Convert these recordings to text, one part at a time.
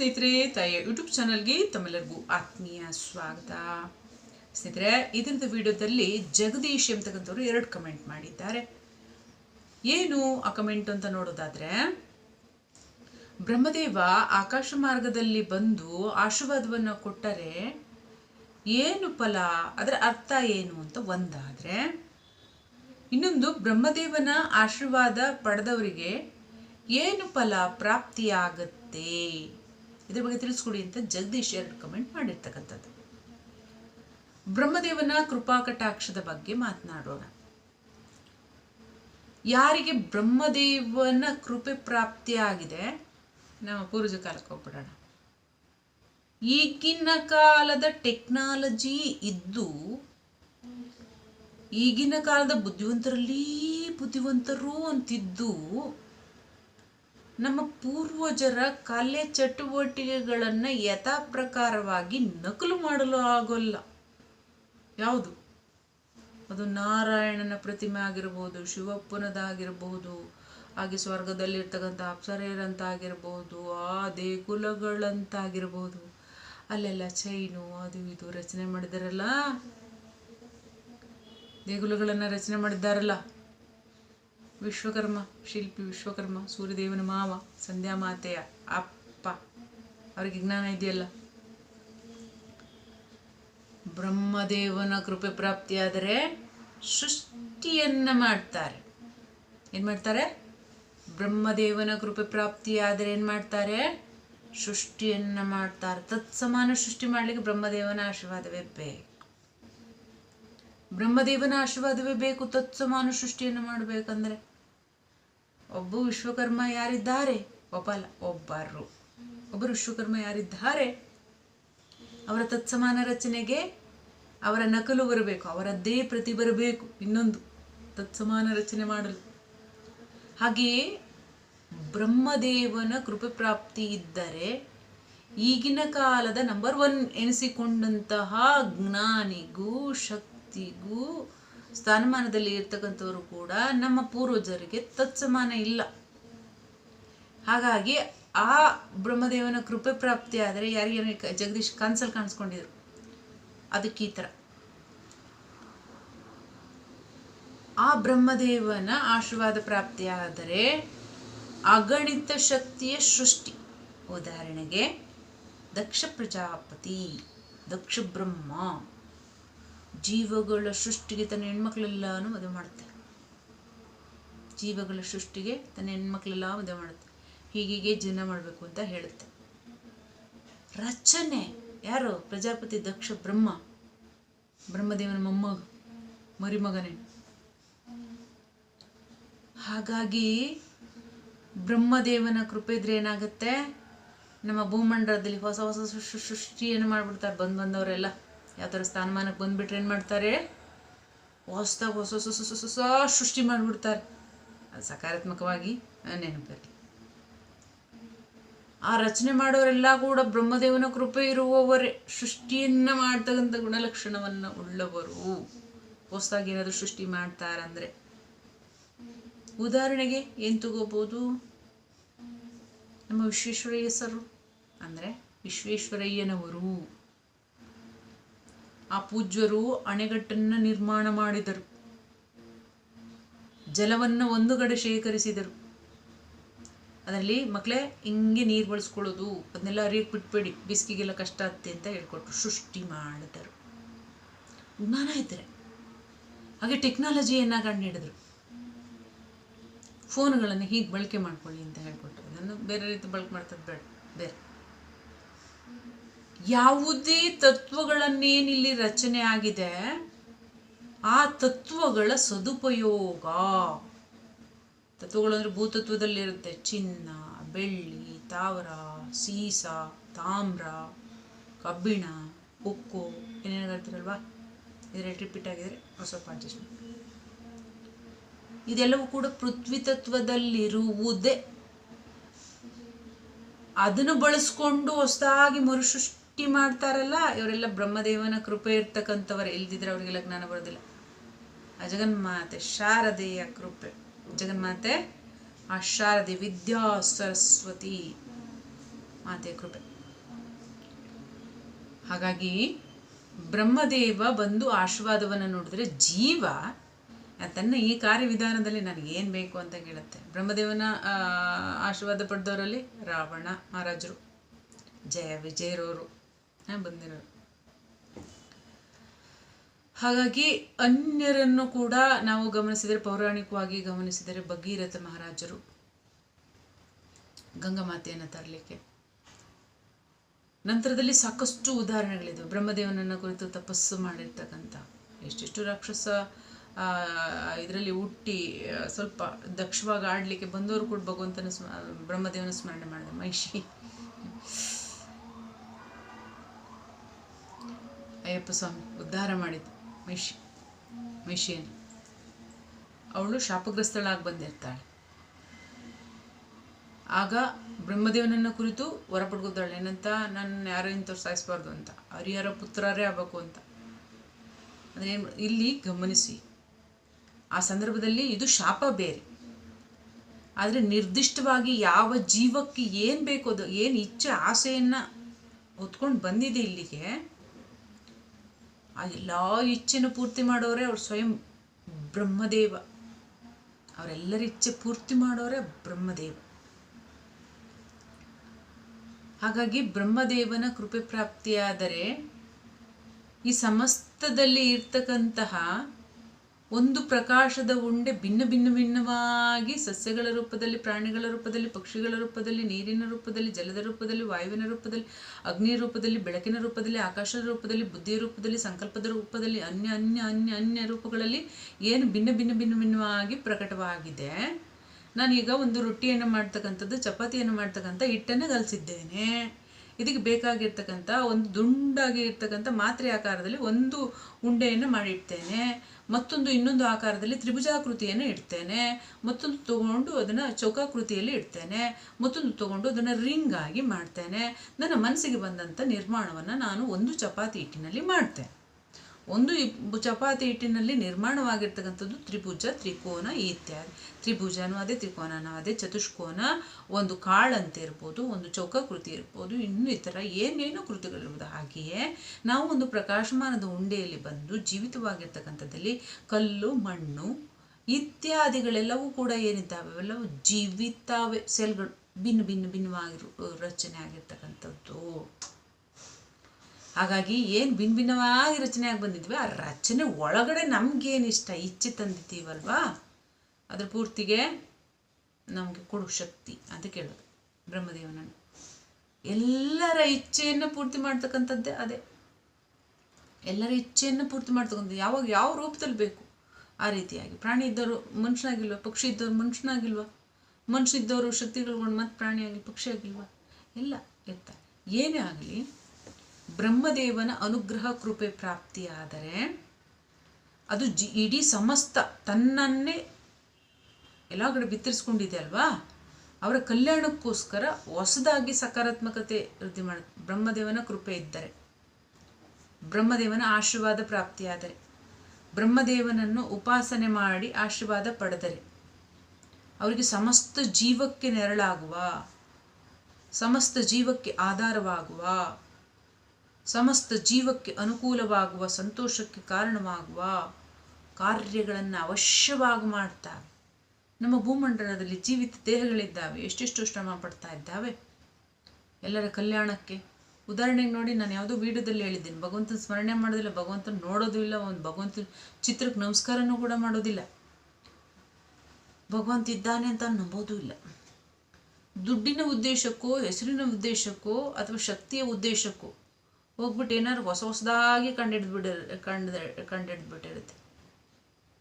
ಸ್ನೇಹಿತರೆ, ತಾಯಿಯ ಯೂಟ್ಯೂಬ್ ಚಾನಲ್ಗೆ ತಮ್ಮೆಲ್ಲರಿಗೂ ಆತ್ಮೀಯ ಸ್ವಾಗತ. ಸ್ನೇಹಿತರೆ ಇದರದ ವಿಡಿಯೋದಲ್ಲಿ ಜಗದೀಶ್ ಎಂಬತಕ್ಕಂಥವ್ರು ಎರಡು ಕಮೆಂಟ್ ಮಾಡಿದ್ದಾರೆ. ಏನು ಆ ಕಮೆಂಟ್ ಅಂತ ನೋಡೋದಾದ್ರೆ, ಬ್ರಹ್ಮದೇವ ಆಕಾಶ ಮಾರ್ಗದಲ್ಲಿ ಬಂದು ಆಶೀರ್ವಾದವನ್ನು ಕೊಟ್ಟರೆ ಏನು ಫಲ, ಅದರ ಅರ್ಥ ಏನು ಅಂತ ಒಂದಾದ್ರೆ, ಇನ್ನೊಂದು ಬ್ರಹ್ಮದೇವನ ಆಶೀರ್ವಾದ ಪಡೆದವರಿಗೆ ಏನು ಫಲ ಪ್ರಾಪ್ತಿಯಾಗತ್ತೆ? ಇದ್ರ ಬಗ್ಗೆ ತಿಳಿಸ್ಕೊಡಿ ಅಂತ ಜಗದೀಶ್ ಎರಡು ಕಮೆಂಟ್ ಮಾಡಿರ್ತಕ್ಕಂಥದ್ದು. ಬ್ರಹ್ಮದೇವನ ಕೃಪಾ ಕಟಾಕ್ಷದ ಬಗ್ಗೆ ಮಾತನಾಡೋಣ. ಯಾರಿಗೆ ಬ್ರಹ್ಮದೇವನ ಕೃಪೆ ಪ್ರಾಪ್ತಿಯಾಗಿದೆ? ನಾವು ಪೂರ್ವಜ ಕಾಲಕ್ಕೆ ಹೋಗ್ಬಿಡೋಣ. ಈಗಿನ ಕಾಲದ ಟೆಕ್ನಾಲಜಿ ಇದ್ದು, ಈಗಿನ ಕಾಲದ ಬುದ್ಧಿವಂತರಲ್ಲಿ ಬುದ್ಧಿವಂತರು ಅಂತಿದ್ದು ನಮ್ಮ ಪೂರ್ವಜರ ಕಲೆ ಚಟುವಟಿಕೆಗಳನ್ನು ಯಥಾಪ್ರಕಾರವಾಗಿ ನಕಲು ಮಾಡಲು ಆಗೋಲ್ಲ. ಯಾವುದು? ಅದು ನಾರಾಯಣನ ಪ್ರತಿಮೆ ಆಗಿರ್ಬೋದು, ಶಿವಪ್ಪನದಾಗಿರ್ಬೋದು, ಹಾಗೆ ಸ್ವರ್ಗದಲ್ಲಿರ್ತಕ್ಕಂಥ ಅಪ್ಸರೆಯರಂತಾಗಿರ್ಬೋದು, ಆ ದೇಗುಲಗಳಂತಾಗಿರ್ಬೋದು. ಅಲ್ಲೆಲ್ಲ ಚೈನು, ಅದು ಇದು ರಚನೆ ಮಾಡಿದಾರಲ್ಲ? ದೇಗುಲಗಳನ್ನು ರಚನೆ ಮಾಡಿದ್ದಾರಲ್ಲ ವಿಶ್ವಕರ್ಮ ಶಿಲ್ಪಿ ವಿಶ್ವಕರ್ಮ ಸೂರ್ಯದೇವನ ಮಾವ ಸಂಧ್ಯಾ ಮಾತೆಯ ಅಪ್ಪ. ಅವರಿಗೆ ಜ್ಞಾನ ಇದೆಯಲ್ಲ? ಬ್ರಹ್ಮದೇವನ ಕೃಪೆ ಪ್ರಾಪ್ತಿಯಾದರೆ ಸೃಷ್ಟಿಯನ್ನ ಮಾಡ್ತಾರೆ. ಏನು ಮಾಡ್ತಾರೆ? ಬ್ರಹ್ಮದೇವನ ಕೃಪೆ ಪ್ರಾಪ್ತಿಯಾದರೆ ಏನು ಮಾಡ್ತಾರೆ? ಸೃಷ್ಟಿಯನ್ನ ಮಾಡ್ತಾರೆ. ತತ್ಸಮಾನ ಸೃಷ್ಟಿ ಮಾಡ್ಲಿಕ್ಕೆ ಬ್ರಹ್ಮದೇವನ ಆಶೀರ್ವಾದವೇ ಬೇಕು. ಬ್ರಹ್ಮದೇವನ ಆಶೀರ್ವಾದವೇ ಬೇಕು, ತತ್ಸಮಾನ ಸೃಷ್ಟಿಯನ್ನು ಮಾಡಬೇಕಂದ್ರೆ. ಒಬ್ಬ ವಿಶ್ವಕರ್ಮ ಯಾರಿದ್ದಾರೆ? ಒಬ್ಬಲ್ಲ, ಒಬ್ಬರು. ಒಬ್ಬರು ವಿಶ್ವಕರ್ಮ ಯಾರಿದ್ದಾರೆ? ಅವರ ತತ್ಸಮಾನ ರಚನೆಗೆ ಅವರ ನಕಲು ಬರಬೇಕು, ಅವರದ್ದೇ ಪ್ರತಿ ಬರಬೇಕು, ಇನ್ನೊಂದು ತತ್ಸಮಾನ ರಚನೆ ಮಾಡಲು. ಹಾಗೆಯೇ ಬ್ರಹ್ಮದೇವನ ಕೃಪೆ ಪ್ರಾಪ್ತಿ ಇದ್ದರೆ ಈಗಿನ ಕಾಲದ ನಂಬರ್ ಒನ್ ಎನಿಸಿಕೊಂಡಂತಹ ಜ್ಞಾನಿಗೂ ಶಕ್ತಿಗೂ ಸ್ಥಾನಮಾನದಲ್ಲಿ ಇರ್ತಕ್ಕಂಥವರು ಕೂಡ ನಮ್ಮ ಪೂರ್ವಜರಿಗೆ ತತ್ಸಮಾನ ಇಲ್ಲ. ಹಾಗಾಗಿ ಆ ಬ್ರಹ್ಮದೇವನ ಕೃಪೆ ಪ್ರಾಪ್ತಿ ಆದರೆ ಯಾರಿಗೆ ಜಗದೀಶ್ ಕನ್ಸಲ್ ಕಾಣಿಸ್ಕೊಂಡಿದ್ರು? ಅದಕ್ಕೆ ಈ ಥರ. ಆ ಬ್ರಹ್ಮದೇವನ ಆಶೀರ್ವಾದ ಪ್ರಾಪ್ತಿಯಾದರೆ ಅಗಣಿತ ಶಕ್ತಿಯ ಸೃಷ್ಟಿ. ಉದಾಹರಣೆಗೆ ದಕ್ಷ ಪ್ರಜಾಪತಿ, ದಕ್ಷ ಬ್ರಹ್ಮ. ಜೀವಗಳ ಸೃಷ್ಟಿಗೆ ತನ್ನ ಹೆಣ್ಮಕ್ಳೆಲ್ಲಾನು ಮದುವೆ ಮಾಡುತ್ತೆ. ಜೀವಗಳ ಸೃಷ್ಟಿಗೆ ತನ್ನ ಹೆಣ್ಮಕ್ಳೆಲ್ಲ ಮದುವೆ ಮಾಡುತ್ತೆ. ಹೀಗೆ ಜೀವನ ಮಾಡಬೇಕು ಅಂತ ಹೇಳುತ್ತೆ. ರಚನೆ, ಯಾರು? ಪ್ರಜಾಪತಿ ದಕ್ಷ ಬ್ರಹ್ಮ. ಬ್ರಹ್ಮದೇವನ ಮೊಮ್ಮಗ, ಮರಿಮಗನೇ. ಹಾಗಾಗಿ ಬ್ರಹ್ಮದೇವನ ಕೃಪೆ ಇದ್ರೆ ಏನಾಗುತ್ತೆ? ನಮ್ಮ ಭೂಮಂಡಲದಲ್ಲಿ ಹೊಸ ಹೊಸ ಸೃಷ್ಟಿ, ಸೃಷ್ಟಿಯನ್ನು ಮಾಡ್ಬಿಡ್ತಾರೆ, ಬಂದ್ ಬಂದವರೆಲ್ಲ. ಯಾವ ಥರ ಸ್ಥಾನಮಾನಕ್ಕೆ ಬಂದುಬಿಟ್ರೆ ಏನು ಮಾಡ್ತಾರೆ? ಹೊಸದಾಗ ಹೊಸ ಹೊಸ ಹೊಸ ಹೊಸ ಸೃಷ್ಟಿ ಮಾಡಿಬಿಡ್ತಾರೆ. ಅದು ಸಕಾರಾತ್ಮಕವಾಗಿ ನೆನಪಲ್ಲಿ. ಆ ರಚನೆ ಮಾಡೋರೆಲ್ಲ ಕೂಡ ಬ್ರಹ್ಮದೇವನ ಕೃಪೆ ಇರುವವರೇ. ಸೃಷ್ಟಿಯನ್ನು ಮಾಡ್ತಕ್ಕಂಥ ಗುಣಲಕ್ಷಣವನ್ನು ಉಳ್ಳವರು. ಹೊಸದಾಗಿ ಏನಾದರೂ ಸೃಷ್ಟಿ ಮಾಡ್ತಾರಂದರೆ. ಉದಾಹರಣೆಗೆ ಏನು ತಗೋಬೋದು? ನಮ್ಮ ವಿಶ್ವೇಶ್ವರಯ್ಯ ಸರು ಅಂದರೆ ವಿಶ್ವೇಶ್ವರಯ್ಯನವರು. ಆ ಪೂಜ್ಯರು ಅಣೆಗಟ್ಟನ್ನು ನಿರ್ಮಾಣ ಮಾಡಿದರು. ಜಲವನ್ನು ಒಂದು ಕಡೆ ಶೇಖರಿಸಿದರು. ಅದರಲ್ಲಿ ಮಕ್ಕಳೇ ಹಿಂಗೆ ನೀರು ಬಳಸ್ಕೊಳ್ಳೋದು ಅದನ್ನೆಲ್ಲ ಅರಿಯಕ್ಕೆ ಬಿಟ್ಬೇಡಿ ಬಿಸಿಗೆಲ್ಲ ಕಷ್ಟ ಆಗುತ್ತೆ ಅಂತ ಹೇಳ್ಕೊಟ್ರು, ಸೃಷ್ಟಿ ಮಾಡಿದರು. ಜ್ಞಾನ ಇದ್ದರೆ ಹಾಗೆ ಟೆಕ್ನಾಲಜಿಯನ್ನು ಕಂಡು ಹಿಡಿದ್ರು ಫೋನ್ಗಳನ್ನು ಹೀಗೆ ಬಳಕೆ ಮಾಡ್ಕೊಳ್ಳಿ ಅಂತ ಹೇಳ್ಕೊಟ್ರು. ಅದನ್ನು ಬೇರೆ ರೀತಿ ಬಳಕೆ ಮಾಡ್ತದೆ ಬೇಡ, ಬೇರೆ. ಯಾವುದೇ ತತ್ವಗಳನ್ನೇನಿಲ್ಲಿ ರಚನೆ ಆಗಿದೆ, ಆ ತತ್ವಗಳ ಸದುಪಯೋಗ. ತತ್ವಗಳು ಅಂದರೆ ಭೂತತ್ವದಲ್ಲಿರುತ್ತೆ. ಚಿನ್ನ, ಬೆಳ್ಳಿ ತಾವರ ಸೀಸ, ತಾಮ್ರ, ಕಬ್ಬಿಣ ಉಕ್ಕು ಹೇಳ್ತಾರಲ್ವಾ? ಇದರಲ್ಲಿ ರಿಪೀಟ್ ಆಗಿದ್ರೆ ಹೊಸ ಅಡ್ಜಸ್ಟ್ಮೆಂಟ್ ಇದೆಲ್ಲವೂ ಕೂಡ ಪೃಥ್ವಿ ತತ್ವದಲ್ಲಿರುವುದೇ. ಅದನ್ನು ಬಳಸ್ಕೊಂಡು ಹೊಸದಾಗಿ ಮರುಸೃಷ್ಟಿ ಮಾಡ್ತಾರಲ್ಲ, ಇವರೆಲ್ಲ ಬ್ರಹ್ಮದೇವನ ಕೃಪೆ ಇರ್ತಕ್ಕಂಥವ್ರು, ಇಲ್ದಿದ್ರೆ ಅವರಿಗೆಲ್ಲ ಜ್ಞಾನ ಬರೋದಿಲ್ಲ. ಆ ಜಗನ್ಮಾತೆ ಶಾರದೆಯ ಕೃಪೆ. ಜಗನ್ಮಾತೆ ಆ ಶಾರದೆ ವಿದ್ಯಾ ಸರಸ್ವತಿ ಮಾತೆಯ ಕೃಪೆ. ಹಾಗಾಗಿ ಬ್ರಹ್ಮದೇವ ಬಂದು ಆಶೀರ್ವಾದವನ್ನು ನೋಡಿದ್ರೆ ಜೀವ, ತನ್ನ ಈ ಕಾರ್ಯವಿಧಾನದಲ್ಲಿ ನನಗೇನು ಬೇಕು ಅಂತ ಹೇಳುತ್ತೆ. ಬ್ರಹ್ಮದೇವನ ಆಶೀರ್ವಾದ ಪಡೆದವರಲ್ಲಿ ರಾವಣ ಮಹಾರಾಜರು. ಜಯ ವಿಜಯರವರು ಬಂದಿರೋರು ಹಾಗಾಗಿ ಅನ್ಯರನ್ನು ಕೂಡ ನಾವು ಗಮನಿಸಿದರೆ, ಪೌರಾಣಿಕವಾಗಿ ಗಮನಿಸಿದರೆ ಭಗೀರಥ ಮಹಾರಾಜರು ಗಂಗಾಮಾತೆಯನ್ನು ತರಲಿಕ್ಕೆ. ನಂತರದಲ್ಲಿ ಸಾಕಷ್ಟು ಉದಾಹರಣೆಗಳಿದ್ದವು ಬ್ರಹ್ಮದೇವನನ್ನ ಕುರಿತು ತಪಸ್ಸು ಮಾಡಿರ್ತಕ್ಕಂಥ ಎಷ್ಟೆಷ್ಟು ರಾಕ್ಷಸ ಇದರಲ್ಲಿ ಹುಟ್ಟಿ, ಸ್ವಲ್ಪ ದಕ್ಷವಾಗಿ ಆಡಲಿಕ್ಕೆ ಬಂದವರು ಕೂಡ ಭಗವಂತನ ಸ್ಮ, ಬ್ರಹ್ಮದೇವನ ಸ್ಮರಣೆ ಮಾಡಿದೆ, ಮಹಿಷಿ. ಅಯ್ಯಪ್ಪ ಸ್ವಾಮಿ ಉದ್ಧಾರ ಮಾಡಿದ್ದು ಮಹಿಷಿ ಮಹಿಷಿಯನ್ನು ಅವಳು ಶಾಪಗ್ರಸ್ತಳಾಗಿ ಬಂದಿರ್ತಾಳೆ. ಆಗ ಬ್ರಹ್ಮದೇವನನ್ನ ಕುರಿತು ಹೊರ ಪಡ್ಕೊತಾಳೆ ಏನಂತ, ನನ್ನ ಯಾರೋ ಇಂಥವ್ರು ಸಾಯಿಸ್ಬಾರ್ದು ಅಂತ, ಹರಿಹರ ಪುತ್ರರೇ ಆಗಬೇಕು ಅಂತ. ಅಂದರೆ ಇಲ್ಲಿ ಗಮನಿಸಿ, ಆ ಸಂದರ್ಭದಲ್ಲಿ ಇದು ಶಾಪ ಬೇರೆ. ಆದರೆ ನಿರ್ದಿಷ್ಟವಾಗಿ ಯಾವ ಜೀವಕ್ಕೆ ಏನು ಬೇಕು ಅದು, ಏನು ಇಚ್ಛೆ, ಆಸೆಯನ್ನು ಹೊತ್ಕೊಂಡು ಬಂದಿದೆ ಇಲ್ಲಿಗೆ ಆ ಎಲ್ಲ ಇಚ್ಛೆನ ಪೂರ್ತಿ ಮಾಡೋರೆ ಅವ್ರು ಸ್ವಯಂ ಬ್ರಹ್ಮದೇವ. ಅವರೆಲ್ಲರ ಇಚ್ಛೆ ಪೂರ್ತಿ ಮಾಡೋರೆ ಬ್ರಹ್ಮದೇವ. ಹಾಗಾಗಿ ಬ್ರಹ್ಮದೇವನ ಕೃಪೆ ಪ್ರಾಪ್ತಿಯಾದರೆ ಈ ಸಮಸ್ತದಲ್ಲಿ ಇರ್ತಕ್ಕಂತಹ ಒಂದು ಪ್ರಕಾಶದ ಉಂಡೆ ಭಿನ್ನ ಭಿನ್ನ ಭಿನ್ನವಾಗಿ ಸಸ್ಯಗಳ ರೂಪದಲ್ಲಿ, ಪ್ರಾಣಿಗಳ ರೂಪದಲ್ಲಿ, ಪಕ್ಷಿಗಳ ರೂಪದಲ್ಲಿ, ನೀರಿನ ರೂಪದಲ್ಲಿ, ಜಲದ ರೂಪದಲ್ಲಿ, ವಾಯುವಿನ ರೂಪದಲ್ಲಿ ಅಗ್ನಿಯ ರೂಪದಲ್ಲಿ, ಬೆಳಕಿನ ರೂಪದಲ್ಲಿ, ಆಕಾಶದ ರೂಪದಲ್ಲಿ, ಬುದ್ಧಿಯ ರೂಪದಲ್ಲಿ, ಸಂಕಲ್ಪದ ರೂಪದಲ್ಲಿ, ಅನ್ಯ ಅನ್ಯ ಅನ್ಯ ಅನ್ಯ ರೂಪಗಳಲ್ಲಿ ಏನು ಭಿನ್ನ ಭಿನ್ನ ಭಿನ್ನ ಭಿನ್ನವಾಗಿ ಪ್ರಕಟವಾಗಿದೆ. ನಾನೀಗ ಒಂದು ರೊಟ್ಟಿಯನ್ನು ಮಾಡ್ತಕ್ಕಂಥದ್ದು, ಚಪಾತಿಯನ್ನು ಮಾಡ್ತಕ್ಕಂಥ ಹಿಟ್ಟನ್ನು ಕಲಿಸಿದ್ದೇನೆ. ಇದಕ್ಕೆ ಬೇಕಾಗಿರ್ತಕ್ಕಂಥ ಒಂದು ದುಂಡಾಗಿ ಇರ್ತಕ್ಕಂಥ ಮಾತ್ರೆ ಆಕಾರದಲ್ಲಿ ಒಂದು ಉಂಡೆಯನ್ನು ಮಾಡಿಡ್ತೇನೆ. ಮತ್ತೊಂದು ಇನ್ನೊಂದು ಆಕಾರದಲ್ಲಿ ತ್ರಿಭುಜಾಕೃತಿಯನ್ನು ಇಡ್ತೇನೆ. ಮತ್ತೊಂದು ತಗೊಂಡು ಅದನ್ನು ಚೌಕಾಕೃತಿಯಲ್ಲಿ ಇಡ್ತೇನೆ. ಮತ್ತೊಂದು ತಗೊಂಡು ಅದನ್ನು ರಿಂಗ್ ಆಗಿ ಮಾಡ್ತೇನೆ. ನನ್ನ ಮನಸ್ಸಿಗೆ ಬಂದಂಥ ನಿರ್ಮಾಣವನ್ನು ನಾನು ಒಂದು ಚಪಾತಿ ಹಿಟ್ಟಿನಲ್ಲಿ ಮಾಡ್ತೇನೆ. ಒಂದು ಚಪಾತಿ ಹಿಟ್ಟಿನಲ್ಲಿ ನಿರ್ಮಾಣವಾಗಿರ್ತಕ್ಕಂಥದ್ದು ತ್ರಿಭುಜ, ತ್ರಿಕೋನ ಇತ್ಯಾದಿ. ತ್ರಿಭುಜನೂ ಅದೇ, ತ್ರಿಕೋನನೂ ಅದೇ, ಚತುಷ್ಕೋನ ಒಂದು ಕಾಳಂತೆ ಇರ್ಬೋದು, ಒಂದು ಚೌಕ ಕೃತಿ ಇರ್ಬೋದು, ಇನ್ನೂ ಈ ಥರ ಏನೇನೋ ಕೃತಿಗಳಿರ್ಬೋದು ಹಾಗೆಯೇ ನಾವು ಒಂದು ಪ್ರಕಾಶಮಾನದ ಉಂಡೆಯಲ್ಲಿ ಬಂದು ಜೀವಿತವಾಗಿರ್ತಕ್ಕಂಥದ್ದಲ್ಲಿ ಕಲ್ಲು, ಮಣ್ಣು ಇತ್ಯಾದಿಗಳೆಲ್ಲವೂ ಕೂಡ ಏನಿದ್ದಾವೆ? ಅವೆಲ್ಲವೂ ಜೀವಿತಾವೆ, ಸೆಲ್ಗಳು, ಭಿನ್ನ ಭಿನ್ನ, ಭಿನ್ನವಾಗಿರೋ ರಚನೆ ಆಗಿರ್ತಕ್ಕಂಥದ್ದು. ಹಾಗಾಗಿ ಏನು ಭಿನ್ನ ಭಿನ್ನವಾಗಿ ರಚನೆ ಆಗಿ ಬಂದಿದ್ವಿ, ಆ ರಚನೆ ಒಳಗಡೆ ನಮ್ಗೇನು ಇಷ್ಟ? ಇಚ್ಛೆ ತಂದಿದ್ದೀವಲ್ವಾ? ಅದ್ರ ಪೂರ್ತಿಗೆ ನಮಗೆ ಕೊಡು ಶಕ್ತಿ ಅಂತ ಕೇಳೋದು ಬ್ರಹ್ಮದೇವನನ್ನು. ಎಲ್ಲರ ಇಚ್ಛೆಯನ್ನು ಪೂರ್ತಿ ಮಾಡ್ತಕ್ಕಂಥದ್ದೇ ಅದೇ. ಎಲ್ಲರ ಇಚ್ಛೆಯನ್ನು ಪೂರ್ತಿ ಮಾಡ್ತಕ್ಕಂಥದ್ದು ಯಾವಾಗ ಯಾವ ರೂಪದಲ್ಲಿ ಬೇಕು ಆ ರೀತಿಯಾಗಿ. ಪ್ರಾಣಿ ಇದ್ದವರು ಮನುಷ್ಯನಾಗಿಲ್ವ? ಪಕ್ಷಿ ಇದ್ದವ್ರು ಮನುಷ್ಯನಾಗಿಲ್ವ? ಮನುಷ್ಯ ಇದ್ದವರು ಶಕ್ತಿಗಳು ಮತ್ತೆ ಪ್ರಾಣಿ ಆಗಲಿ ಪಕ್ಷಿ ಆಗಿಲ್ವ? ಎಲ್ಲ ಇರ್ತಾರೆ. ಏನೇ ಆಗಲಿ ಬ್ರಹ್ಮದೇವನ ಅನುಗ್ರಹ ಕೃಪೆ ಪ್ರಾಪ್ತಿಯಾದರೆ ಅದು ಜಿ ಇಡೀ ಸಮಸ್ತ ತನ್ನನ್ನೇ ಎಲ್ಲ ಕಡೆ ಬಿತ್ತರಿಸ್ಕೊಂಡಿದೆ ಅಲ್ವಾ? ಅವರ ಕಲ್ಯಾಣಕ್ಕೋಸ್ಕರ ಹೊಸದಾಗಿ ಸಕಾರಾತ್ಮಕತೆ ವೃದ್ಧಿ ಮಾಡ ಬ್ರಹ್ಮದೇವನ ಕೃಪೆ ಇದ್ದರೆ, ಬ್ರಹ್ಮದೇವನ ಆಶೀರ್ವಾದ ಪ್ರಾಪ್ತಿಯಾದರೆ, ಬ್ರಹ್ಮದೇವನನ್ನು ಉಪಾಸನೆ ಮಾಡಿ ಆಶೀರ್ವಾದ ಪಡೆದರೆ, ಅವರಿಗೆ ಸಮಸ್ತ ಜೀವಕ್ಕೆ ನೆರಳಾಗುವ, ಸಮಸ್ತ ಜೀವಕ್ಕೆ ಆಧಾರವಾಗುವ ಸಮಸ್ತ ಜೀವಕ್ಕೆ ಅನುಕೂಲವಾಗುವ, ಸಂತೋಷಕ್ಕೆ ಕಾರಣವಾಗುವ ಕಾರ್ಯಗಳನ್ನು ಅವಶ್ಯವಾಗಿ ಮಾಡ್ತಾವೆ ನಮ್ಮ ಭೂಮಂಡಲದಲ್ಲಿ ಜೀವಿತ ದೇಹಗಳಿದ್ದಾವೆ, ಎಷ್ಟೆಷ್ಟು ಶ್ರಮ ಪಡ್ತಾ ಇದ್ದಾವೆ. ಎಲ್ಲರ ಕಲ್ಯಾಣಕ್ಕೆ ಉದಾಹರಣೆಗೆ ನೋಡಿ, ನಾನು ಯಾವುದೋ ವೀಡಿಯೋದಲ್ಲಿ ಹೇಳಿದ್ದೀನಿ, ಭಗವಂತನ ಸ್ಮರಣೆ ಮಾಡೋದಿಲ್ಲ, ಭಗವಂತನ ನೋಡೋದು ಇಲ್ಲ, ಒಂದು ಭಗವಂತನ ಚಿತ್ರಕ್ಕೆ ನಮಸ್ಕಾರನೂ ಕೂಡ ಮಾಡೋದಿಲ್ಲ. ಭಗವಂತ ಇದ್ದಾನೆ ಅಂತ ನಂಬೋದೂ ಇಲ್ಲ. ದುಡ್ಡಿನ ಉದ್ದೇಶಕ್ಕೋ, ಹೆಸರಿನ ಉದ್ದೇಶಕ್ಕೋ ಅಥವಾ ಶಕ್ತಿಯ ಉದ್ದೇಶಕ್ಕೋ ಹೋಗ್ಬಿಟ್ಟು ಏನಾದ್ರು ಹೊಸ ಹೊಸದಾಗಿ ಕಂಡಿಡ್ಬಿಡ ಕಂಡು, ಕಂಡಿಡ್ಬಿಟ್ಟಿರುತ್ತೆ.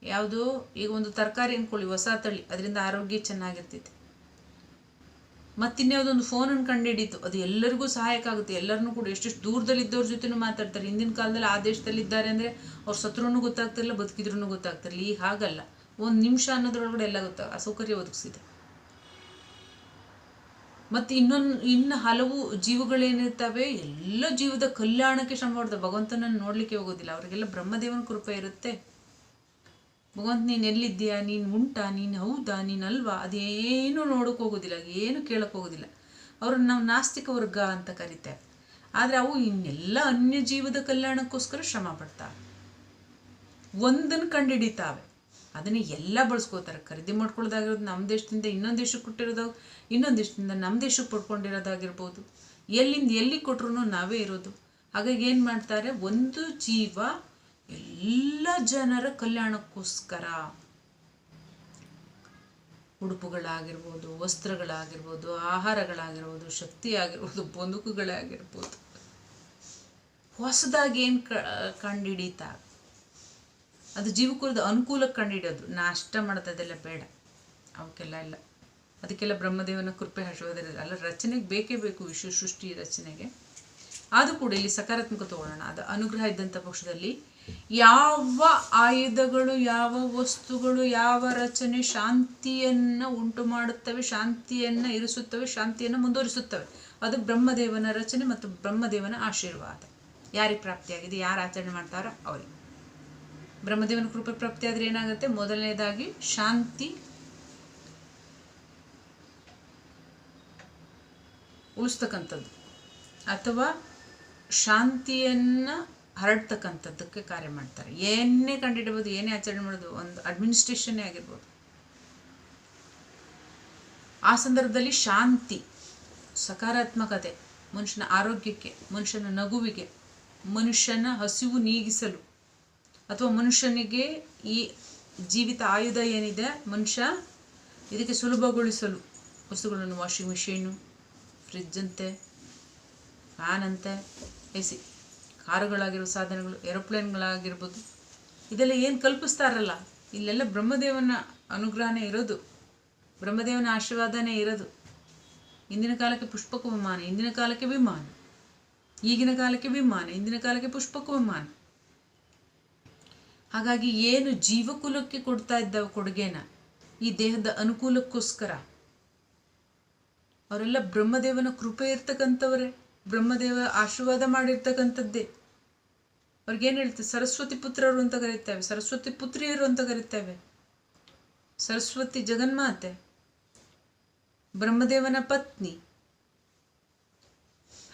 ಯಾವುದು? ಈಗ ಒಂದು ತರಕಾರಿ ಅಂದ್ಕೊಳ್ಳಿ ಹೊಸ ತಳಿ, ಅದರಿಂದ ಆರೋಗ್ಯ ಚೆನ್ನಾಗಿರ್ತೈತೆ. ಮತ್ತಿನ್ಯಾವುದೊಂದು ಫೋನನ್ನು ಕಂಡುಹಿಡೀತು ಅದು ಎಲ್ಲರಿಗೂ ಸಹಾಯಕ ಆಗುತ್ತೆ. ಎಲ್ಲರನ್ನೂ ಕೂಡ ಎಷ್ಟೆಷ್ಟು ದೂರದಲ್ಲಿದ್ದವ್ರ ಜೊತೆನೂ ಮಾತಾಡ್ತಾರೆ. ಹಿಂದಿನ ಕಾಲದಲ್ಲಿ ಆ ದೇಶದಲ್ಲಿ ಇದ್ದಾರೆ ಅಂದರೆ ಅವ್ರು ಸತ್ರೂ ಗೊತ್ತಾಗ್ತಿರಲಿಲ್ಲ ಬದುಕಿದ್ರೂ ಗೊತ್ತಾಗ್ತಿರಲಿಲ್ಲ. ಈಗ ಹಾಗಲ್ಲ. ಒಂದು ನಿಮಿಷ ಅನ್ನೋದ್ರೊಳಗಡೆ ಎಲ್ಲ ಗೊತ್ತಾಗ, ಅಸೌಕರ್ಯ ಸೌಕರ್ಯ ಒದಗಿಸಿದೆ. ಮತ್ತು ಇನ್ನೊಂದು, ಇನ್ನು ಹಲವು ಜೀವಗಳೇನಿರ್ತವೆ, ಎಲ್ಲ ಜೀವದ ಕಲ್ಯಾಣಕ್ಕೆ ಶ್ರಮ ಪಡ್ತವೆ ಭಗವಂತನನ್ನು ನೋಡಲಿಕ್ಕೆ ಹೋಗೋದಿಲ್ಲ. ಅವರಿಗೆಲ್ಲ ಬ್ರಹ್ಮದೇವನ ಕೃಪೆ ಇರುತ್ತೆ. ಭಗವಂತ, ನೀನು ಎಲ್ಲಿದ್ದೀಯಾ? ನೀನು ಉಂಟಾ? ನೀನು ಹೌದಾ? ನೀನು ಅಲ್ವಾ? ಅದೇನು ನೋಡೋಕೆ ಹೋಗೋದಿಲ್ಲ, ಏನು ಕೇಳಕ್ಕೆ ಹೋಗೋದಿಲ್ಲ. ಅವ್ರನ್ನ ನಾವು ನಾಸ್ತಿಕ ವರ್ಗ ಅಂತ ಕರಿತೇವೆ ಆದರೆ ಅವು ಇನ್ನೆಲ್ಲ ಅನ್ಯ ಜೀವದ ಕಲ್ಯಾಣಕ್ಕೋಸ್ಕರ ಶ್ರಮ ಪಡ್ತಾವೆ. ಒಂದನ್ನು ಕಂಡುಹಿಡಿತಾವೆ ಅದನ್ನು ಎಲ್ಲ ಬಳಸ್ಕೋತಾರೆ ಖರೀದಿ ಮಾಡ್ಕೊಳ್ಳೋದಾಗಿರೋದು ನಮ್ಮ ದೇಶದಿಂದ ಇನ್ನೊಂದು ದೇಶಕ್ಕೆ ಕೊಟ್ಟಿರೋದು, ಇನ್ನೊಂದು ದೇಶದಿಂದ ನಮ್ಮ ದೇಶಕ್ಕೆ ಪಡ್ಕೊಂಡಿರೋದಾಗಿರ್ಬೋದು. ಎಲ್ಲಿಂದ ಎಲ್ಲಿ ಕೊಟ್ರು ನಾವೇ ಇರೋದು. ಹಾಗಾಗಿ ಏನು ಮಾಡ್ತಾರೆ? ಒಂದು ಜೀವ ಎಲ್ಲ ಜನರ ಕಲ್ಯಾಣಕ್ಕೋಸ್ಕರ ಉಡುಪುಗಳಾಗಿರ್ಬೋದು, ವಸ್ತ್ರಗಳಾಗಿರ್ಬೋದು, ಆಹಾರಗಳಾಗಿರ್ಬೋದು ಶಕ್ತಿ ಆಗಿರ್ಬೋದು ಬಂದೂಕುಗಳೇ ಆಗಿರ್ಬೋದು ಹೊಸದಾಗಿ ಏನು ಕಂಡುಹಿಡಿತಾರೆ ಅದು ಜೀವಕುಲದ ಅನುಕೂಲಕ್ಕೆ ಕಂಡುಹಿಡಿಯೋದು. ನಾಷ್ಟ ಮಾಡೋದೆಲ್ಲ ಬೇಡ. ಅವಕ್ಕೆಲ್ಲ ಇಲ್ಲ. ಅದಕ್ಕೆಲ್ಲ ಬ್ರಹ್ಮದೇವನ ಕೃಪೆ ಹಚ್ಚೋದಿರಲ್ಲ ಅಲ್ಲ, ರಚನೆಗೆ ಬೇಕೇ ಬೇಕು ವಿಶ್ವ ಸೃಷ್ಟಿ ರಚನೆಗೆ. ಆದರೂ ಕೂಡ ಇಲ್ಲಿ ಸಕಾರಾತ್ಮಕ ತಗೊಳ್ಳೋಣ ಅದು ಅನುಗ್ರಹ ಇದ್ದಂಥ ಪಕ್ಷದಲ್ಲಿ ಯಾವ ಆಯುಧಗಳು, ಯಾವ ವಸ್ತುಗಳು, ಯಾವ ರಚನೆ ಶಾಂತಿಯನ್ನು ಉಂಟು ಮಾಡುತ್ತವೆ, ಶಾಂತಿಯನ್ನು ಇರಿಸುತ್ತವೆ, ಶಾಂತಿಯನ್ನು ಮುಂದುವರಿಸುತ್ತವೆ. ಅದು ಬ್ರಹ್ಮದೇವನ ರಚನೆ ಮತ್ತು ಬ್ರಹ್ಮದೇವನ ಆಶೀರ್ವಾದ. ಯಾರಿಗೆ ಪ್ರಾಪ್ತಿಯಾಗಿದೆ, ಯಾರು ಆಚರಣೆ ಮಾಡ್ತಾರೋ ಅವರಿಗೆ. ಬ್ರಹ್ಮದೇವನ ಕೃಪೆ ಪ್ರಾಪ್ತಿ ಆದರೆ ಏನಾಗುತ್ತೆ? ಮೊದಲನೇದಾಗಿ ಶಾಂತಿ. ಉಳಿಸ್ತಕ್ಕಂಥದ್ದು. ಅಥವಾ ಶಾಂತಿಯನ್ನು ಹರಡ್ತಕ್ಕಂಥದ್ದಕ್ಕೆ ಕಾರ್ಯ ಮಾಡ್ತಾರೆ. ಏನೇ ಕಂಡುಹಿಡಬಹುದು ಏನೇ ಆಚರಣೆ ಮಾಡೋದು ಒಂದು ಅಡ್ಮಿನಿಸ್ಟ್ರೇಷನ್ನೇ ಆಗಿರ್ಬೋದು. ಆ ಸಂದರ್ಭದಲ್ಲಿ ಶಾಂತಿ, ಸಕಾರಾತ್ಮಕತೆ, ಮನುಷ್ಯನ ಆರೋಗ್ಯಕ್ಕೆ, ಮನುಷ್ಯನ ನಗುವಿಗೆ, ಮನುಷ್ಯನ ಹಸಿವು ನೀಗಿಸಲು ಅಥವಾ ಮನುಷ್ಯನಿಗೆ ಈ ಜೀವಿತ ಆಯುಧ ಏನಿದೆ, ಮನುಷ್ಯ ಇದಕ್ಕೆ ಸುಲಭಗೊಳಿಸಲು ವಸ್ತುಗಳನ್ನು ವಾಷಿಂಗ್ ಮಿಷೀನು ಫ್ರಿಜ್ ಅಂತೆ ಫ್ಯಾನ್ ಅಂತೆ ಎ ಸಿ ಕಾರುಗಳಾಗಿರೋ ಸಾಧನಗಳು ಏರೋಪ್ಲೇನ್ಗಳಾಗಿರ್ಬೋದು ಇದೆಲ್ಲ ಏನು ಕಲ್ಪಿಸ್ತಾರಲ್ಲ, ಇಲ್ಲೆಲ್ಲ ಬ್ರಹ್ಮದೇವನ ಅನುಗ್ರಹನೇ ಇರೋದು. ಬ್ರಹ್ಮದೇವನ ಆಶೀರ್ವಾದನೇ ಇರೋದು. ಇಂದಿನ ಕಾಲಕ್ಕೆ ಪುಷ್ಪಕ ವಿಮಾನ, ಇಂದಿನ ಕಾಲಕ್ಕೆ ವಿಮಾನ, ಈಗಿನ ಕಾಲಕ್ಕೆ ವಿಮಾನ, ಇಂದಿನ ಕಾಲಕ್ಕೆ ಪುಷ್ಪಕ ವಿಮಾನ. ಹಾಗಾಗಿ ಏನು ಜೀವಕುಲಕ್ಕೆ ಕೊಡ್ತಾ ಇದ್ದ ಕೊಡುಗೆನ ಈ ದೇಹದ ಅನುಕೂಲಕ್ಕೋಸ್ಕರ. ಅವರೆಲ್ಲ ಬ್ರಹ್ಮದೇವನ ಕೃಪೆ ಇರ್ತಕ್ಕಂಥವರೇ, ಬ್ರಹ್ಮದೇವ ಆಶೀರ್ವಾದ ಮಾಡಿರ್ತಕ್ಕಂಥದ್ದೇ. ಅವ್ರಿಗೇನು ಹೇಳ್ತೇವೆ ಸರಸ್ವತಿ ಪುತ್ರರು ಅಂತ ಕರಿತೇವೆ, ಸರಸ್ವತಿ ಪುತ್ರಿಯರು ಅಂತ ಕರಿತೇವೆ. ಸರಸ್ವತಿ ಜಗನ್ಮಾತೆ, ಬ್ರಹ್ಮದೇವನ ಪತ್ನಿ.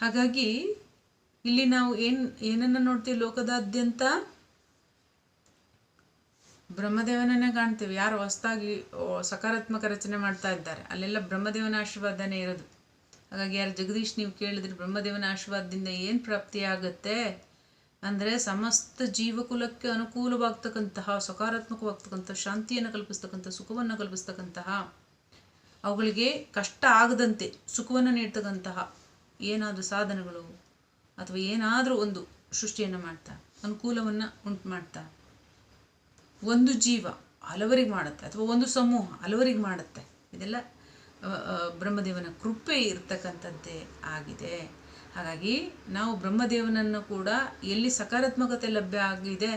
ಹಾಗಾಗಿ ಇಲ್ಲಿ ನಾವು ಏನ್, ಏನನ್ನ ನೋಡ್ತೀವಿ ಲೋಕದಾದ್ಯಂತ? ಬ್ರಹ್ಮದೇವನನ್ನೇ ಕಾಣ್ತೀವಿ. ಯಾರು ಹೊಸದಾಗಿ ಸಕಾರಾತ್ಮಕ ರಚನೆ ಮಾಡ್ತಾ ಇದ್ದಾರೆ. ಅಲ್ಲೆಲ್ಲ ಬ್ರಹ್ಮದೇವನ ಆಶೀರ್ವಾದನೇ ಇರೋದು. ಹಾಗಾಗಿ ಯಾರು, ಜಗದೀಶ್, ನೀವು ಕೇಳಿದ್ರೆ, ಬ್ರಹ್ಮದೇವನ ಆಶೀರ್ವಾದದಿಂದ ಏನು ಪ್ರಾಪ್ತಿಯಾಗತ್ತೆ ಅಂದರೆ ಸಮಸ್ತ ಜೀವಕುಲಕ್ಕೆ ಅನುಕೂಲವಾಗ್ತಕ್ಕಂತಹ ಸಕಾರಾತ್ಮಕವಾಗ್ತಕ್ಕಂಥ ಶಾಂತಿಯನ್ನು ಕಲ್ಪಿಸ್ತಕ್ಕಂಥ ಸುಖವನ್ನು ಕಲ್ಪಿಸ್ತಕ್ಕಂತಹ, ಅವುಗಳಿಗೆ ಕಷ್ಟ ಆಗದಂತೆ ಸುಖವನ್ನು ನೀಡ್ತಕ್ಕಂತಹ ಏನಾದರೂ ಸಾಧನಗಳು ಅಥವಾ ಏನಾದರೂ ಒಂದು ಸೃಷ್ಟಿಯನ್ನು ಮಾಡ್ತಾ, ಅನುಕೂಲವನ್ನು ಉಂಟು ಮಾಡ್ತಾ. ಒಂದು ಜೀವ ಹಲವರಿಗೆ ಮಾಡುತ್ತೆ, ಅಥವಾ ಒಂದು ಸಮೂಹ ಹಲವರಿಗೆ ಮಾಡುತ್ತೆ. ಇದೆಲ್ಲ ಬ್ರಹ್ಮದೇವನ ಕೃಪೆ ಇರ್ತಕ್ಕಂಥದ್ದೇ ಆಗಿದೆ. ಹಾಗಾಗಿ ನಾವು ಬ್ರಹ್ಮದೇವನನ್ನು ಕೂಡ ಎಲ್ಲಿ ಸಕಾರಾತ್ಮಕತೆ ಲಭ್ಯ ಆಗಿದೆ,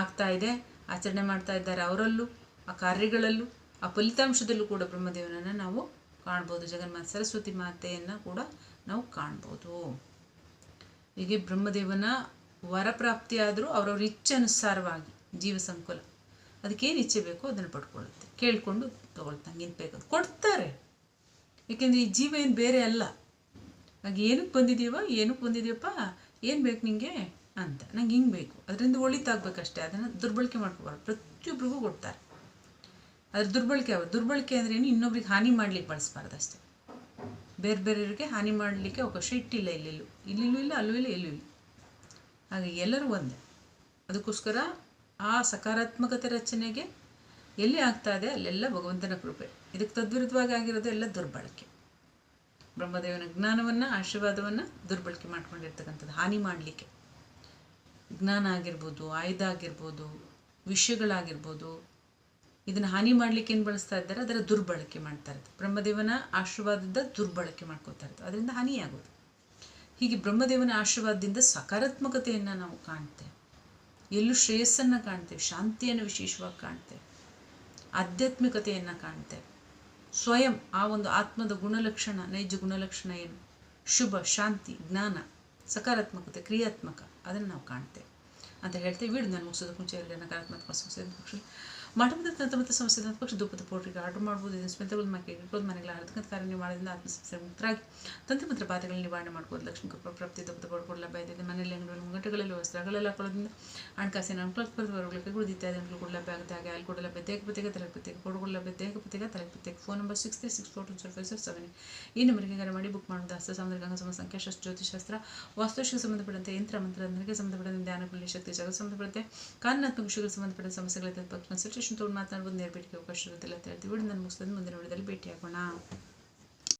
ಆಗ್ತಾ ಇದೆ, ಆಚರಣೆ ಮಾಡ್ತಾ ಇದ್ದಾರೆ ಅವರಲ್ಲೂ, ಆ ಕಾರ್ಯಗಳಲ್ಲೂ, ಆ ಫಲಿತಾಂಶದಲ್ಲೂ ಕೂಡ ಬ್ರಹ್ಮದೇವನನ್ನು ನಾವು ಕಾಣ್ಬೋದು. ಜಗನ್ಮಾತೆ ಸರಸ್ವತಿ ಮಾತೆಯನ್ನು ಕೂಡ ನಾವು ಕಾಣ್ಬೋದು. ಹೀಗೆ ಬ್ರಹ್ಮದೇವನ ವರಪ್ರಾಪ್ತಿಯಾದರೂ ಅವರವ್ರ ಇಚ್ಛೆ ಅನುಸಾರವಾಗಿ ಜೀವ ಸಂಕುಲ ಅದಕ್ಕೇನು ಇಚ್ಛೆ ಬೇಕೋ ಅದನ್ನು ಪಡ್ಕೊಳ್ಳುತ್ತೆ. ಕೇಳಿಕೊಂಡು ತೊಗೊಳ್ತಾ ಏನು ಬೇಕು ಕೊಡ್ತಾರೆ. ಏಕೆಂದರೆ ಈ ಜೀವ ಏನು ಬೇರೆ ಅಲ್ಲ. ಹಾಗೆ ಏನಕ್ಕೆ ಬಂದಿದ್ದೀವ ಏನಕ್ಕೆ ಬಂದಿದ್ದೀವಪ್ಪ ಏನು ಬೇಕು ನಿಮಗೆ ಅಂತ. ನಂಗೆ ಹಿಂಗೆ ಬೇಕು. ಅದರಿಂದ ಒಳಿತಾಗಬೇಕಷ್ಟೇ. ಅದನ್ನು ದುರ್ಬಳಕೆ ಮಾಡ್ಕೋಬಾರ್ದು. ಪ್ರತಿಯೊಬ್ಬರಿಗೂ ಕೊಡ್ತಾರೆ. ಅದ್ರ ದುರ್ಬಳಕೆ ಅವ ದುರ್ಬಳಕೆ ಅಂದ್ರೆ ಏನು? ಇನ್ನೊಬ್ರಿಗೆ ಹಾನಿ ಮಾಡ್ಲಿಕ್ಕೆ ಬಳಸಬಾರ್ದು ಅಷ್ಟೇ. ಬೇರೆ ಬೇರೆಯವ್ರಿಗೆ ಹಾನಿ ಮಾಡಲಿಕ್ಕೆ ಅವಕಾಶ ಇಟ್ಟಿಲ್ಲ ಇಲ್ಲೆಲ್ಲೂ. ಇಲ್ಲಿಲ್ಲೂ ಇಲ್ಲ, ಅಲ್ಲೂ ಇಲ್ಲ, ಎಲ್ಲೂ ಇಲ್ಲ. ಹಾಗೆ ಎಲ್ಲರೂ ಒಂದೇ. ಅದಕ್ಕೋಸ್ಕರ ಆ ಸಕಾರಾತ್ಮಕತೆ ರಚನೆಗೆ ಎಲ್ಲಿ ಆಗ್ತಾ ಇದೆ? ಅಲ್ಲೆಲ್ಲ ಭಗವಂತನ ಕೃಪೆ. ಇದಕ್ಕೆ ತದ್ವಿರುದ್ಧವಾಗಿ ಆಗಿರೋದು ಎಲ್ಲ ದುರ್ಬಳಕೆ. ಬ್ರಹ್ಮದೇವನ ಜ್ಞಾನವನ್ನು, ಆಶೀರ್ವಾದವನ್ನು ದುರ್ಬಳಕೆ ಮಾಡ್ಕೊಂಡಿರ್ತಕ್ಕಂಥದ್ದು, ಹಾನಿ ಮಾಡಲಿಕ್ಕೆ. ಜ್ಞಾನ ಆಗಿರ್ಬೋದು, ಆಯುಧ ಆಗಿರ್ಬೋದು, ವಿಷಯಗಳಾಗಿರ್ಬೋದು, ಇದನ್ನು ಹಾನಿ ಮಾಡಲಿಕ್ಕೆ ಏನು ಬಳಸ್ತಾ ಇದ್ದಾರೆ? ಅದರ ದುರ್ಬಳಕೆ ಮಾಡ್ತಾ ಇರೋದು. ಬ್ರಹ್ಮದೇವನ ಆಶೀರ್ವಾದದ ದುರ್ಬಳಕೆ ಮಾಡ್ಕೋತಾ ಇರೋದು. ಅದರಿಂದ ಹಾನಿಯಾಗೋದು. ಹೀಗೆ ಬ್ರಹ್ಮದೇವನ ಆಶೀರ್ವಾದದಿಂದ ಸಕಾರಾತ್ಮಕತೆಯನ್ನು ನಾವು ಕಾಣ್ತೇವೆ. ಎಲ್ಲೂ ಶ್ರೇಯಸ್ಸನ್ನು ಕಾಣ್ತೇವೆ ಶಾಂತಿಯನ್ನು ವಿಶೇಷವಾಗಿ ಕಾಣ್ತೇವೆ ಆಧ್ಯಾತ್ಮಿಕತೆಯನ್ನು ಕಾಣ್ತೇವೆ ಸ್ವಯಂ ಆ ಒಂದು ಆತ್ಮದ ಗುಣಲಕ್ಷಣ, ನೈಜ ಗುಣಲಕ್ಷಣ ಏನು? ಶುಭ, ಶಾಂತಿ, ಜ್ಞಾನ, ಸಕಾರಾತ್ಮಕತೆ, ಕ್ರಿಯಾತ್ಮಕ, ಅದನ್ನು ನಾವು ಕಾಣ್ತೇವೆ ಅಂತ ಹೇಳ್ತೇವೆ ಬಿಡು ನಾನು ಮುಗಿಸೋದಕ್ಕೆ ಮುಂಚೆ ಎಲ್ಲ ನಕಾರಾತ್ಮಕ ಮಠದ ಮತ್ತು ಸಮಸ್ಯೆ ಪಕ್ಷ ಧೂಪದ ಪೌಡ್ರಿಗೆ ಆರ್ಡರ್ ಮಾಡ್ಬೋದು ಒಂದು ಮಕ್ಕಳಿಗೆ ಇಟ್ಕೊಂಡು ಮನೆಗಳ ಹರದಕ್ಕಂತ ಕಾರ್ಯ ನೀವು ಮಾಡೋದ್ರಿಂದ ಆತ್ಮಸಂಸ್ಥೆ ಮುಕ್ತರಾಗಿ. ತಂತ್ರಮಂತ್ರ ಬಾಧೆಗಳನ್ನು ನಿವಾರಣೆ ಮಾಡ್ಬೋದು. ಲಕ್ಷ್ಮೀ ಕೃಪಾ ಪ್ರಾಪ್ತಿ ಧೂಪದ ಪೌಡ್ರ್ ಲಭ್ಯ ಇದೆ. ಮನೆಯಲ್ಲಿ ಅಂಗಡಿಗಳು ಮುಂಗಟ್ಟುಗಳಲ್ಲಿ ವಸ್ತ್ರಗಳೆಲ್ಲ ಹಾಕೊಳ್ಳೋದ್ರಿಂದ ಹಣಕಾಸಿನ ಅನುಕೂಲಗಳು ಕೂಡ ಇತ್ಯಾದಿ ಅನುಕೂಲಗಳು ಲಭ್ಯ ಆಗುತ್ತೆ. ಹಾಗೆ ಅಲ್ಲಿ ಕೂಡ ಲಭ್ಯ ದೇಹ ಪ್ರತ್ಯೇಕ ತಲೆ ಪ್ರತ್ಯೇಕ ಕೊಡುಗಳು ಲಭ್ಯ ದೇಹ ಪ್ರತ್ಯೇಕ ತಲೆ phone number six three six four two zero five six seven ಈ ನಂಬರ್ಗೆ ಕರೆ ಮಾಡಿ ಬುಕ್ ಮಾಡೋದು ಹಸ್ತ ಸಾಮುದ್ರಿಕ ಅಂಗಸಮ ಸಂಖ್ಯಾಶಾಸ್ತ್ರ ಜ್ಯೋತಿಶಾಸ್ತ್ರ ವಾಸ್ತುಶಿಗೆ ಸಂಬಂಧಪಟ್ಟಂತೆ ಯಂತ್ರ, ಮಂತ್ರ ನನಗೆ ಸಂಬಂಧಪಟ್ಟಂತೆ ಧ್ಯಾನ ಕುಲಿ ಶಕ್ತಿ ಜಗತ್ ಸಂಬಂಧಪಟ್ಟಂತೆ ಕಾನೂನಾತ್ಮಕ ವಿಷಯಗಳಿಗೆ ಸಂಬಂಧಪಟ್ಟ ಸಮಸ್ಯೆಗಳ ಬಗ್ಗೆ ಕನ್ಸಲ್ಟೇಷನ್ ತೊಗೊಂಡು ಮಾತನಾಡ್ಬೋದು ನೇರ ಭೇಟಿಗೆ ಅವಕಾಶ ಇರುತ್ತಿಲ್ಲ ಅಂತ ಹೇಳ್ತೀವಿ ನನ್ನ ಮುಗಿಸ್ತದೆ ಮುಂದಿನ ವಿಡಿಯೋದಲ್ಲಿ ಭೇಟಿಯಾಗೋಣ.